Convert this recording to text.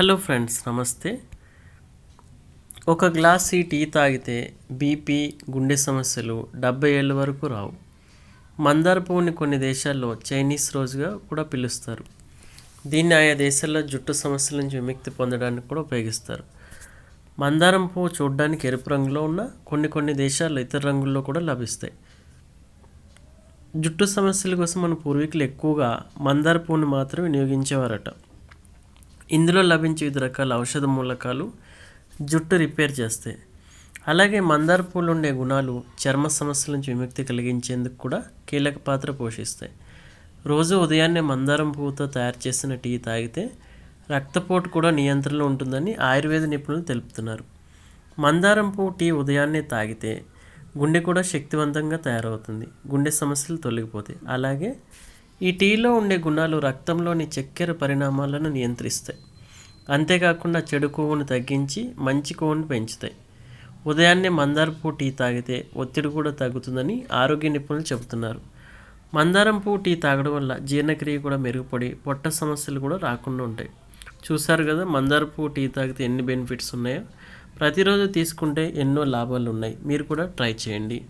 Hello friends నమస్తే. ఒక glass ఈ టీ తాగితే బీపీ గుండె సమస్యలు డెబ్బై ఏళ్ళ వరకు రావు. మందార పువ్వుని కొన్ని దేశాల్లో చైనీస్ రోజుగా కూడా పిలుస్తారు. దీన్ని ఆయా దేశాల్లో జుట్టు సమస్యల నుంచి విముక్తి పొందడానికి కూడా ఉపయోగిస్తారు. మందారం పువ్వు చూడడానికి ఎరుపు రంగులో ఉన్న కొన్ని కొన్ని దేశాల్లో ఇతర రంగుల్లో కూడా లభిస్తాయి. జుట్టు సమస్యల కోసం మన పూర్వీకులు ఎక్కువగా మందార పువ్వుని మాత్రం వినియోగించేవారట. ఇందులో లభించే వివిధ రకాల ఔషధ మూలకాలు జుట్టు రిపేర్ చేస్తాయి. అలాగే మందార పూలు ఉండే గుణాలు చర్మ సమస్యల నుంచి విముక్తి కలిగించేందుకు కూడా కీలక పాత్ర పోషిస్తాయి. రోజు ఉదయాన్నే మందారం పువ్వుతో తయారు చేసిన టీ తాగితే రక్తపోటు కూడా నియంత్రణలో ఉంటుందని ఆయుర్వేద నిపుణులు తెలుపుతున్నారు. మందారం పువ్వు టీ ఉదయాన్నే తాగితే గుండె కూడా శక్తివంతంగా తయారవుతుంది. గుండె సమస్యలు తొలగిపోతాయి. అలాగే ఈ టీలో ఉండే గుణాలు రక్తంలోని చక్కెర పరిణామాలను నియంత్రిస్తాయి. అంతేకాకుండా చెడు కొవ్వును తగ్గించి మంచి కొవ్వును పెంచుతాయి. ఉదయాన్నే మందార పువ్వు టీ తాగితే ఒత్తిడి కూడా తగ్గుతుందని ఆరోగ్య నిపుణులు చెబుతున్నారు. మందారం పువ్వు టీ తాగడం వల్ల జీర్ణక్రియ కూడా మెరుగుపడి పొట్ట సమస్యలు కూడా రాకుండా ఉంటాయి. చూసారు కదా మందార పువ్వు టీ తాగితే ఎన్ని బెనిఫిట్స్ ఉన్నాయో? ప్రతిరోజు తీసుకుంటే ఎన్నో లాభాలు ఉన్నాయి. మీరు కూడా ట్రై చేయండి.